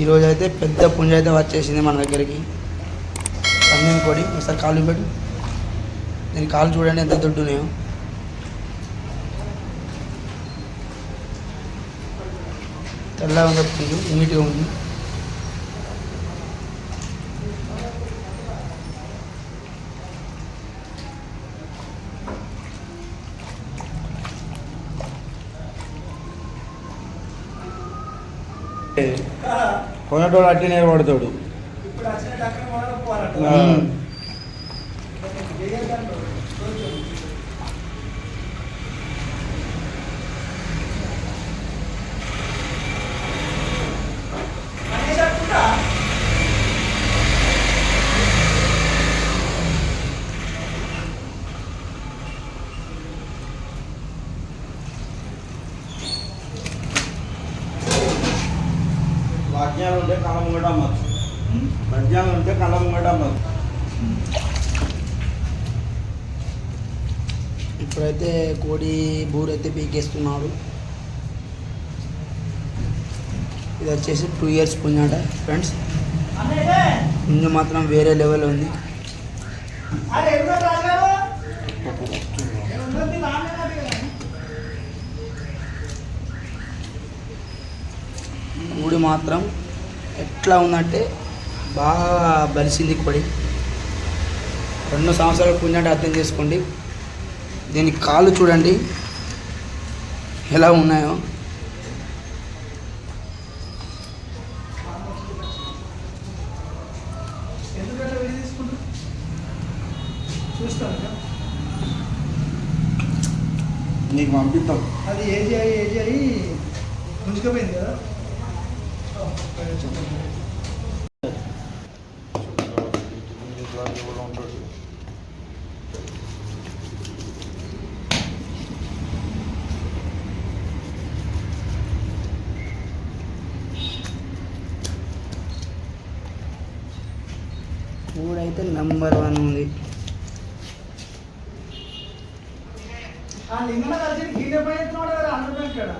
ఈరోజు అయితే పెద్ద పుంజ అయితే వచ్చేసింది మన దగ్గరికి. పందెం కొడి ఒకసారి కాలు పెట్టు దీని కాలు చూడండి ఎంత దొడ్డు ఉన్నాయో. తెల్లగా ఉంది పుంజు నీట్గా ఉంది. కొనటోడు అట్టి నేర్పడతాడు ఇప్పుడైతే కోడి బూరైతే పీకేస్తున్నాడు ఇది వచ్చేసి టూ ఇయర్స్ పుణ్యాట ఫ్రెండ్స్. ముందు మాత్రం వేరే లెవెల్ ఉంది. గుడి మాత్రం ఎట్లా ఉందంటే బాగా బలిసింది కోడి. రెండు సంవత్సరాల పుణ్యాట అర్థం చేసుకోండి. దీని కాళ్ళు చూడండి ఎలా ఉన్నాయో నీకు పంపిస్తాం అది ఏజీ అయ్యి ఏజీ అయ్యి ముంచుకపోయింది కదా మూడు అయితే నంబర్ వన్ ఉంది. నిన్న లింగన కలిసి గీత పై ఎత్తున్నాడు కదా అందరూ కాడ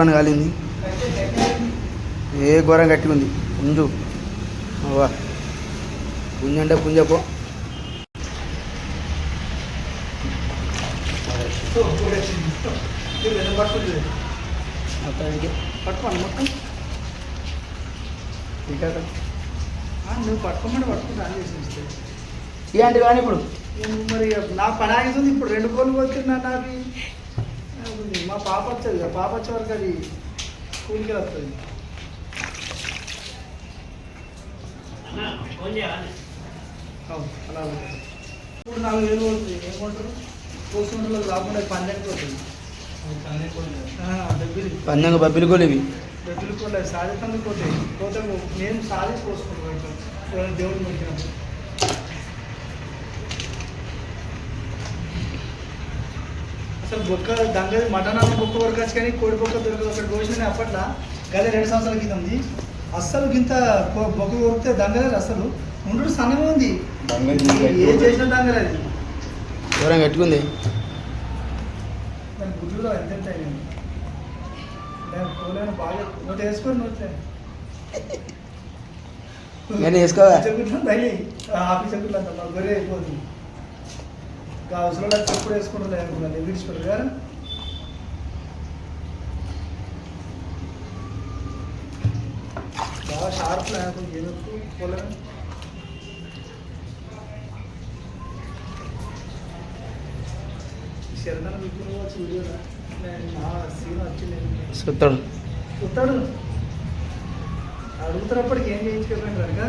వన్ కాలింది. ఏ ఘోరం గట్టిగా ఉంది పుంజు అవ్వా. పుంజు అంటే పుంజపో పట్టుకోండి మొత్తం. నువ్వు పట్టుకోమని కానీ ఇప్పుడు. మరి నా పని ఆగుతుంది ఇప్పుడు రెండు కోళ్ళు పోతున్నా నావి. మా పాప వచ్చేది కదా పాప వచ్చే వరకు అది స్కూల్కి వస్తుంది. అవును, అలా. ఇప్పుడు నాలుగు వేలు పోతుంది ఏమంటారు? పోస్తుంటే రాకుండా పన్నెండు పోతుంది పందెంగా బబ్బిలి కోళ్ళు ఇవి డబ్బులు కూడా సాధితంగా పోతాయి పోతే మేము సాధి పోసుకుంటాం ఇట్లా ఎవరైనా అసలు బొక్క దంగ మటన్ అన్న బొక్క వరకు వచ్చి కానీ కోడి బొక్క దొరకదు. ఒకటి కోసిన అప్పట్లో గదే రెండు సంవత్సరాల క్రితంది అస్సలు గింత కొ- బొక్క కొరికితే దంగలేదు అసలు ఉండు సన్నగా ఉంది. ఏ చేసిన దంగలేదు ఎవరైనా కట్టుకుంది? దాని గుడ్లులో ఎంత పోలేను బాగా నోట్ వేసుకొని నోట్లే నేను వేసుకోవా? చెప్పుకుంటున్నా డైలీ ఆఫీస్ మా గొర్రె అయిపోతుంది. అవసరం లేదు చెప్పుడు వేసుకుంటారు అనుకున్నాను విడిచిపెట్టారు కదా బాగా షార్ప్ లేకపోతే ఏదొచ్చు పోలేను శరణాలు విప్పుకోవచ్చు వీడియోలో నేను నా సీన్ వచ్చింది. సుత్తాడు. చూస్తాడు అడుగుతున్నప్పటికి ఏం చేయించుకోపోయింది కనుక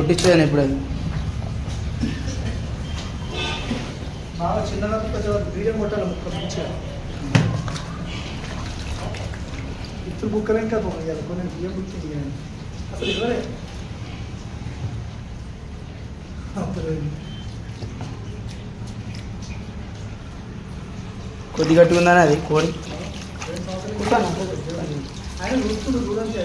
కొట్టించాను ఇప్పుడు అది. బాగా చిన్నగా కొంచెం వీడియో కొట్టాలి ముక్క మంచిగా ఇప్పుడు బుక్కలు ఇంకా పోయాలి కొన్ని బియ్యం బుక్ చేయాలి అసలు ఇవ్వలే. అప్పుడు కొద్ది కట్టుకుందానే అది? కోడి. ఆయన చూస్తుండు చూడంటే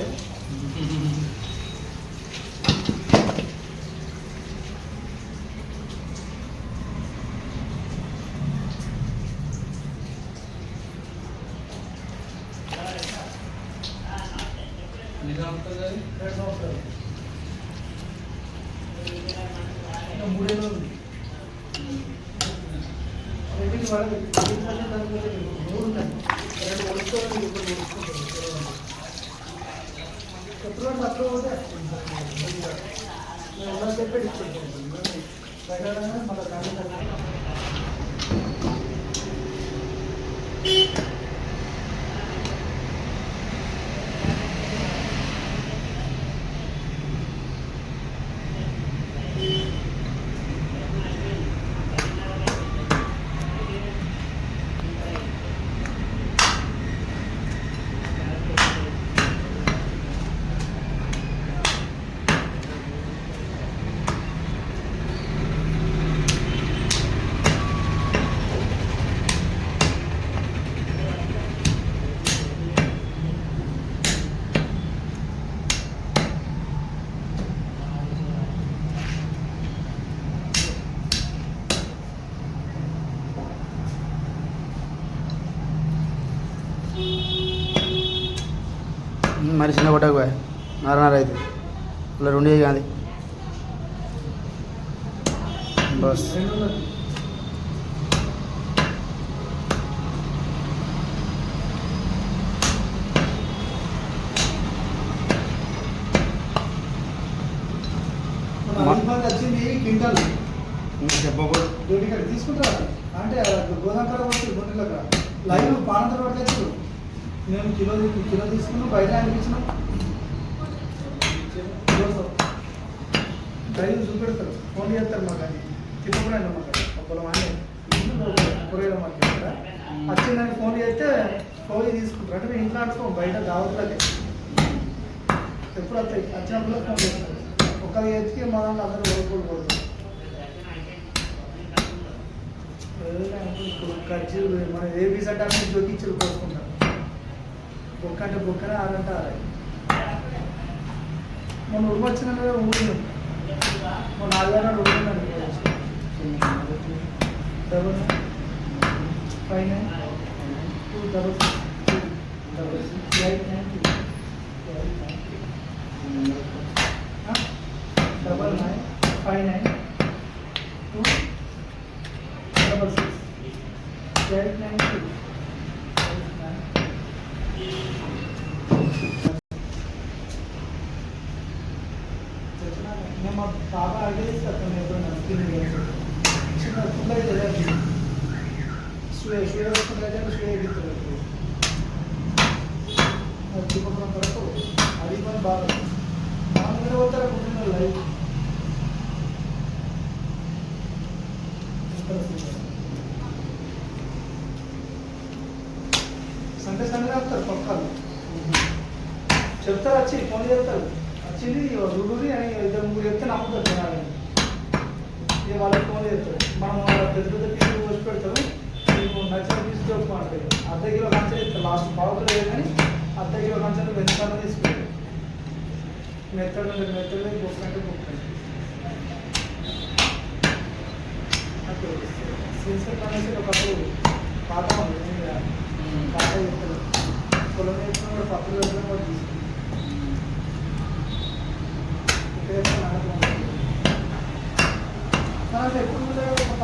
రెండు సంవత్సరాలు ఇంకా మూడేళ్ళు ఉంది రెండింటి వాళ్ళకి రెండింటి వాళ్ళకి దానికి ఒకటి మూడు ఉన్నాయి రెండు కొడుకోవాలి ఇప్పుడు కొడుకుంటారు ఎప్పుడు తక్కువ పోతే నేను ఎలా చెప్పేది ఇచ్చేది ప్రకారంగా మళ్ళీ కానీ మరి చిన్న కొట్టకపోయా నరనర అయితే ఇలా రెండు కాదు బస్. చెప్పకూడదు తీసుకుంటారా అంటే గోదాం కాడ లైవ్ పానంతర మేము కిలో కిలో తీసుకున్నాం బయట అనిపించినాం లైవ్ చూపెడతారు. ఫోన్ చేస్తారు మాకు అది. తిప్పకుండా మాకు ఒకళ్ళ వాడిని కూరగాయల మార్కెట్ వచ్చిందని ఫోన్ చేస్తే పోయి తీసుకుంటారు. అంటే మేము ఇంట్లో అనుకోం బయట దావతులకే. ఎప్పుడు వస్తాయి? వచ్చినప్పుడు ఫోన్ చేస్తారు. ఒకరి చేతికి మా దాంట్లో అందరూ ఓడిపోయి పోతారు. ఇప్పుడు ఖర్చు మన ఏ బీస్ అంటే అన్ని జోకిచ్చులు కోసుకుంటాం బొక్క అంటే బొక్కనే ఆరంటే మొన్న ఉరుము వచ్చిన ఊరు మొన్న ఆదివారం ఉరుముందండి double five nine two double six double six eight nine two five nine two double six eight nine two eight nine మేము మా పాప అడిగేస్తాను ఎప్పుడైనా తిరిగి చిన్న ఫుల్ అయితే షూయే షూయే వేసుకుంటే షూయే ఎగుతుంది దీపకం కొరకు అది కూడా బాగా మామూలుగా పోతారు కుటుంబం లైఫ్ సండే సండే వస్తారు పక్కలు. చెప్తారు వచ్చి ఫోన్ చేస్తారు. వచ్చింది రుడురి అని ఇద్దరు ముగ్గురు చెప్తే నమ్ముతారు జనాలు ఇక వాళ్ళకి ఫోన్ చేస్తారు మనం పెద్ద పెద్ద పీసులు పోసి పెడతారు నీకు నచ్చిన పీసు చెప్పుకుంటారు అర్ధ కిలో కంచెలు ఇస్తారు లాస్ట్ పావు కానీ అర్ధ కిలో కంచెలు వెంచుకొని తీసుకుంటారు మెత్తడు అంటే మెత్తడు బుక్ అంటే బుక్ అంటే సీసర్ కనేసి ఒకప్పుడు పాత ఉంది పాత చెప్తారు పొలం వేసిన కూడా పప్పులు వేసిన కూడా తీసుకుంటారు మనకు ఎప్పుడు కూడా ఒక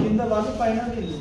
కింద వాళ్ళు పైన వీళ్ళు